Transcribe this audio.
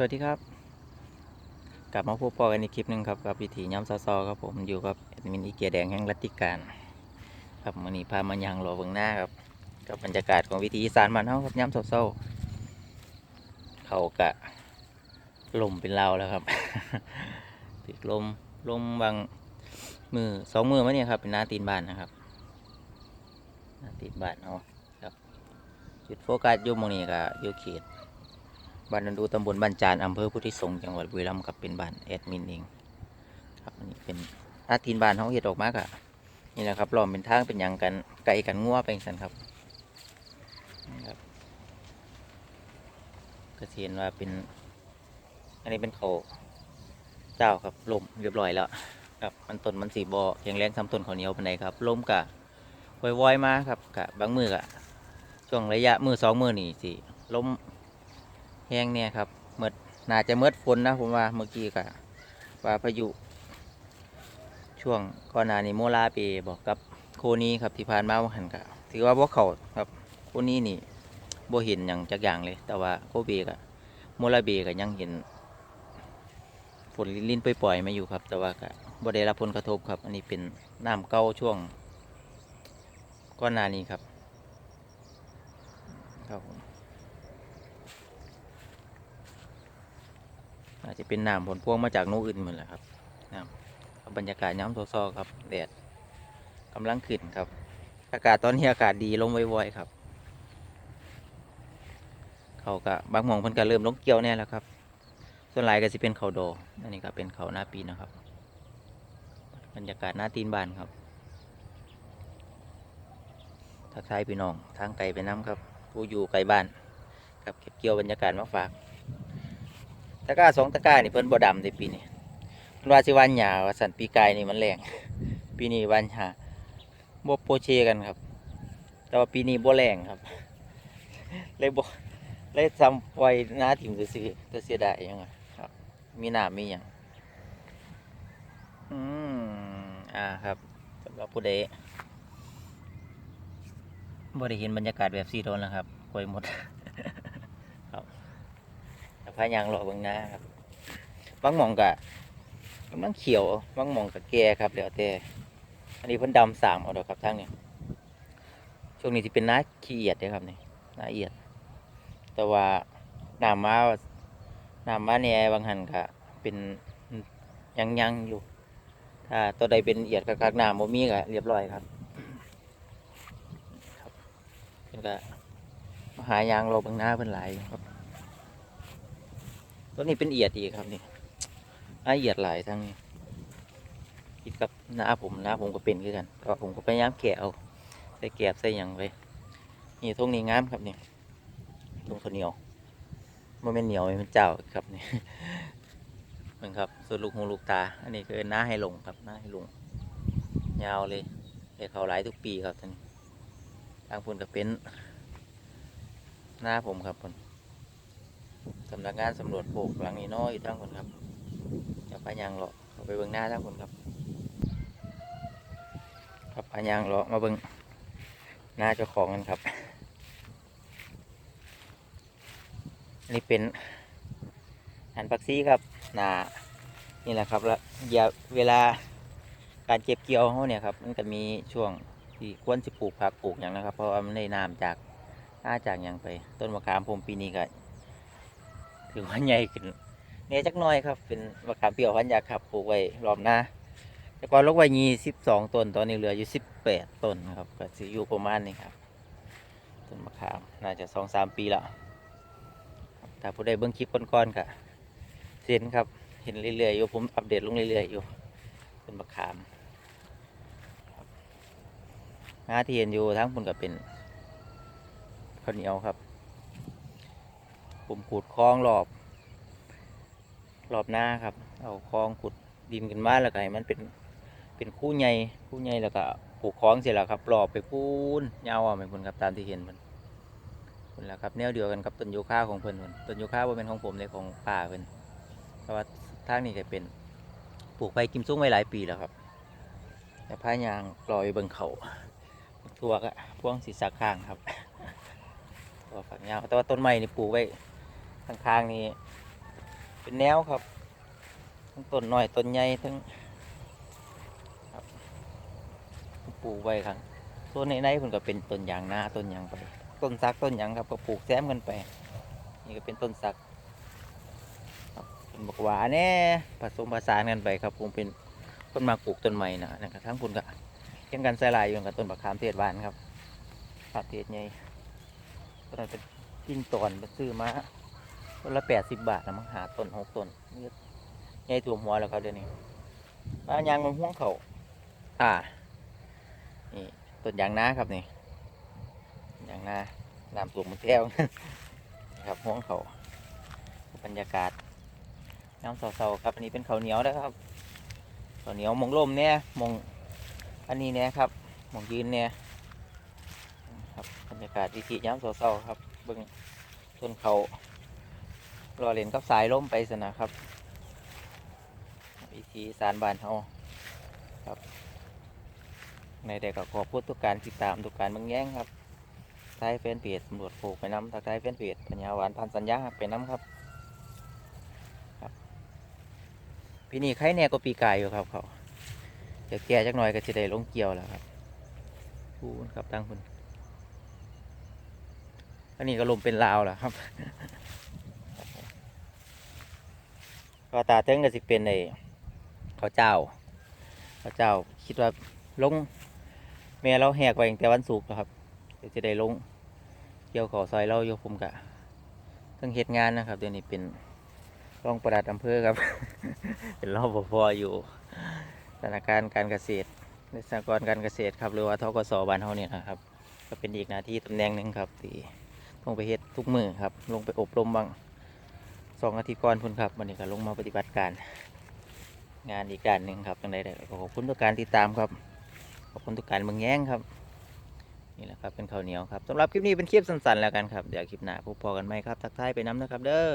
สวัสดีครับ กลับมาพบปอกันในคลิปหนึ่งครับกับวิถีย้ำซอซอครับผมอยู่กับแอดมินอีเกียแดงแห่งรัตติการ ครับวันนี้พามายังรอเบื้องหน้าครับกับบรรยากาศของวิถีอีสานบ้านเฮาครับย้ำซอซอเขากะลมเป็นเราแล้วครับติดลมลมบางมือสองมือมาเนี่ยครับเป็นหน้าตีนบ้านนะครับหน้าตีนบ้านเอาครับจุดโฟกัสอยู่หมองนี้ก็อยู่เขต บ้านนันดูตำบลบ้านจานอำเภอพุทธิสงฆ์จังหวัดบุรีรัมย์ครับเป็นบ้านแอดมินเองครับอันนี้เป็นอาทีนบ้านเขาเห็ดออกมากอะนี่แหละครับล้อมเป็นทางเป็นหยังกันไก่กันงัวเป็นสันครับนะครับก็สิเห็นว่าเป็น อันนี้เป็นเขาเจ้าครับลมเรียบร้อยแล้วครับมันต้นมันสีบอแข็งแรงซ้ำต้นข้าวเหนียวปานใดครับลมกะวอยๆมาครับกะบางมือกะช่วงระยะมือสองมือนี่สิลม แห้งเนี่ยครับเมื่อน่าจะเมื่อฝนนะผมว่าเมื่อกี้ก็ว่าพายุ ช่วงก่อนหน้านี้โมลาเปบอกกับโคนี้ครับที่ผ่านมาว่าหันกะถือว่าพวกเขาครับโคนี้นี่บ่เห็นอย่างจักอย่างเลย แต่ว่าโคเบกะโมลาเบก็ยังเห็นฝนลิ้นๆปล่อยๆมาอยู่ครับ แต่ว่าก็บ่ได้รับผลกระทบครับ อันนี้เป็นน้ำเก่าช่วงก่อนหน้านี้ครับครับผม อาจจะเป็นน้ำผลพวงมาจากน้อื่นเหมือนแหละครับน้ำบรรยากาศย้ำโซอครับแดดกำลังขึ้นครับ อากาศตอนนี้อากาศดีลมว่อยๆครับ เขาก็บางหมองเพิ่นก็เริ่มลงเกี่ยวแน่แล้วครับ ส่วนหลายก็สิเป็นเขาโดออันนี้ก็เป็นเขาหน้าปีนะครับ บรรยากาศหน้าตีนบานครับทักทายพี่น้องทางไกลไปน้ำครับ ผู้อยู่ไกลบ้าน ครับเก็บเกี่ยวบรรยากาศมาฝาก ตะกร้าสองตะกร้านี่เพิ่นบ่ดำในปีนี้เพิ่นว่าสิวันหยาว่าสันปีกายนี่มันแรง ปีนี้วันหาบ่โปเชกันครับ แต่ว่าปีนี้บ่แรงครับเลยบ่เลยทำไว้หน้าถิ่มซื่อๆก็เสียดายยังอะครับ มีหน้ามีหยังอืมอ่าครับสำหรับผู้ใดบ่ได้เห็นบรรยากาศแบบซีโดนแล้วครับคอยหมด พายางหล่อเบางหน้าครับบางมองกะกำลังเขียวบางมองกะแก่ครับเดี๋ยวแต่อันนี้เพิ่นดำสามเอาดอกครับทั้งเนี่ยช่วงนี้ที่เป็นน้าขี้เอียดเด้ครับนี่น้าเอียด แต่ว่าน้ำมาน้ำมาเนี่ยบางหันกะเป็นยังยังอยู่ ถ้าตัวใดเป็นเอียดกักๆน้ำบ่มีกะเรียบร้อยครับครับเพิ่นกะหายางรอเบางหน้าเพิ่นหลายครับ ตัวนี้เป็นเอียดอีกครับนี่น่าเอียดหลายทั้งนี้คิดกับหน้าผมหน้าผมก็เป็นคือกันแต่ว่าผมก็พยายามแกะเอาใส่แกบใส่หยังไปนี่ทงนี้งามครับนี่ทงข้าวเหนียวมันเป็นเหนียวมันเจ้าครับนี่เหมือนครับส่วนลูกหูลูกตา อันนี้คือหน้าให้ลงครับหน้าให้ลง ยาวเลยแต่เขาหลายทุกปีครับท่านทางพุ่นก็เป็นหน้าผมครับผม สำนักงานสำรวจโบกหลังนี้น้อยอยู่ทั้งคนครับจะพายางเลาะเขาไปเบิ่งหน้าทั้งคนครับครับพายางเลาะมาเบิ่งหน้าเจ้าของกันครับอันนี้เป็นหันปักซี่ครับหนานี่แหละครับแล้วอย่าเวลาการเก็บเกี่ยวเขาเนี่ยครับมันจะมีช่วงที่ควรสิปลูกผักปลูกอย่างนะครับ เพราะว่ามันได้น้ำจากหน้าจากอย่างไป ต้นมะขามผมปีนี้ก็ ถือว่าใหญ่ขึ้นเนี่ยจักน้อยครับ เป็นมะขามเปรี้ยวพันยาครับปลูกไว้รอบหน้าแต่ก่อนลกไว้ยี่สิบสองต้นตอนนี้เหลืออยู่สิบแปดต้นครับก็สิอยู่ประมาณนี้ครับต้นมะขามน่าจะสองสามปีแล้วถ้าผู้ใดเบิ่งคลิปก่อนๆก็เห็นครับเห็นเรื่อยๆอยู่ผมอัปเดตลงเรื่อยๆอยู่ต้นมะขามงาที่เห็นอยู่ทั้งคนก็เป็นข้าวเหนียวครับ ผมขุดคลองรอบ รอบหน้าครับ เอาคลองขุดดินกันมาแล้วก็ให้มันเป็นเป็นคู่ใหญ่คู่ใหญ่แล้วก็ปลูกคลองเสร็จแล้วครับรอบไปพูนยาวอะเหมือนคนครับตามที่เห็นมันคนละครับแนวเดียวกันกับต้นโยูคาของเพิ่นเพิ่นต้นโยคาว่าเป็นของผมเลยของป่าเพิ่นเพราะว่าทางนี้จะเป็นปลูกไปกิมซุ้งไว้หลายปีแล้วครับแต่พายางลอยบิ่งเขาทั่วก็พวงสีสักข้างครับตัวฝักยาวแต่ว่าต้นไม้นี่ปลูกไว้ ข้างๆนี่เป็นแนวครับ ทั้งต้นหน้อยต้นใหญ่ทั้งครับปลูกไว้ครับส่วนในในๆเพิ่นก็เป็นต้นยางนาต้นยางไป ต้นสักต้นยางครับก็ปลูกแซมกันไป นี่ก็เป็นต้นสักครับเป็นบักหวาแน่ผสมผสานกันไปครับผมเป็นต้นมาปลูกต้นใหม่นะนะครับทั้งคุณก็เช่นกันใส่ลายอยู่กับต้นบักขามเทศหวานครับขามเทศใหญ่ต้นนั้นเป็นกินตอนไปซื้อมา ต้นละแปดสิบบาทนะมั้งหาต้นหกต้นใหญ่ตัวหัวแล้วครับเดี๋ยวนี้มายางมันห่วงเขาอ่า นี่ต้นยางนาครับนี่ยางนาน้ำตัวมันแก้วครับห่วงเขาบรรยากาศน้ำเศร้าๆครับ อันนี้เป็นเขาเหนียวนะครับเขาเหนียวหมองลมเนี่ยมองอันนี้เนี่ยครับหมองยืนเนี่ยครับบรรยากาศวิถีย้ำเศร้าๆครับเบิ่งต้นเขา รอเล่นกับสายล้มไปสนะครับวิธีสารบานเฮาครับ ในแต่ก็ขอพูดทุกการติดตามทุกการเบางแย่งครับทายแฟนเพจตำรวจโผล่ไปน้ำทักทายแฟนเพจปัญญาหวานพันสัญญาไปน้ำครับครับพี่นี่ใครแน่ก็ปีกายอยู่ครับเขาเดี๋ยวแก่จักหน่อยก็จะได้ลงเกี่ยวแล้วครับพูนครับตั้งคุณอันนี้ก็ลมเป็นลาวแล้วครับ ก็ตาเติ้งก็สิเป็นในข้าวเจ้าข้าวเจ้าคิดว่าลงแม่เราแหกไว้ตั้งแต่วันศุกร์แล้วครับเดี๋ยวจะได้ลงเกี่ยวเขอซอยเราโยคุมกะทั้งเหตุงานนะครับเดี๋ยวนี้เป็นรองประหลัดอำเภอครับ เป็นรอบพออยู่ธนาคารการเกษตรและสหกรณ์การเกษตรครับหรือว่าทกสบ้านเฮาเนี่ยนะครับ ก็เป็นอีกหน้าที่ตำแหน่งหนึ่งครับที่ลงไปเฮ็ดทุกมือครับ ลงไปอบรมบ้าง สองอาทิตย์ก่อนพุ่นครับวันนี้ก็ลงมาปฏิบัติการ งานอีกการหนึ่งครับจังใดๆขอบคุณทุกการติดตามครับ ขอบคุณทุกการเมืองแย้งครับ นี่แหละครับเป็นข้าวเหนียวครับสำหรับคลิปนี้เป็นคลิปสั้นๆแล้วกันครับเดี๋ยวคลิปหน้าพบพอกันไหมครับทักทายไปน้ำนะครับ เด้อ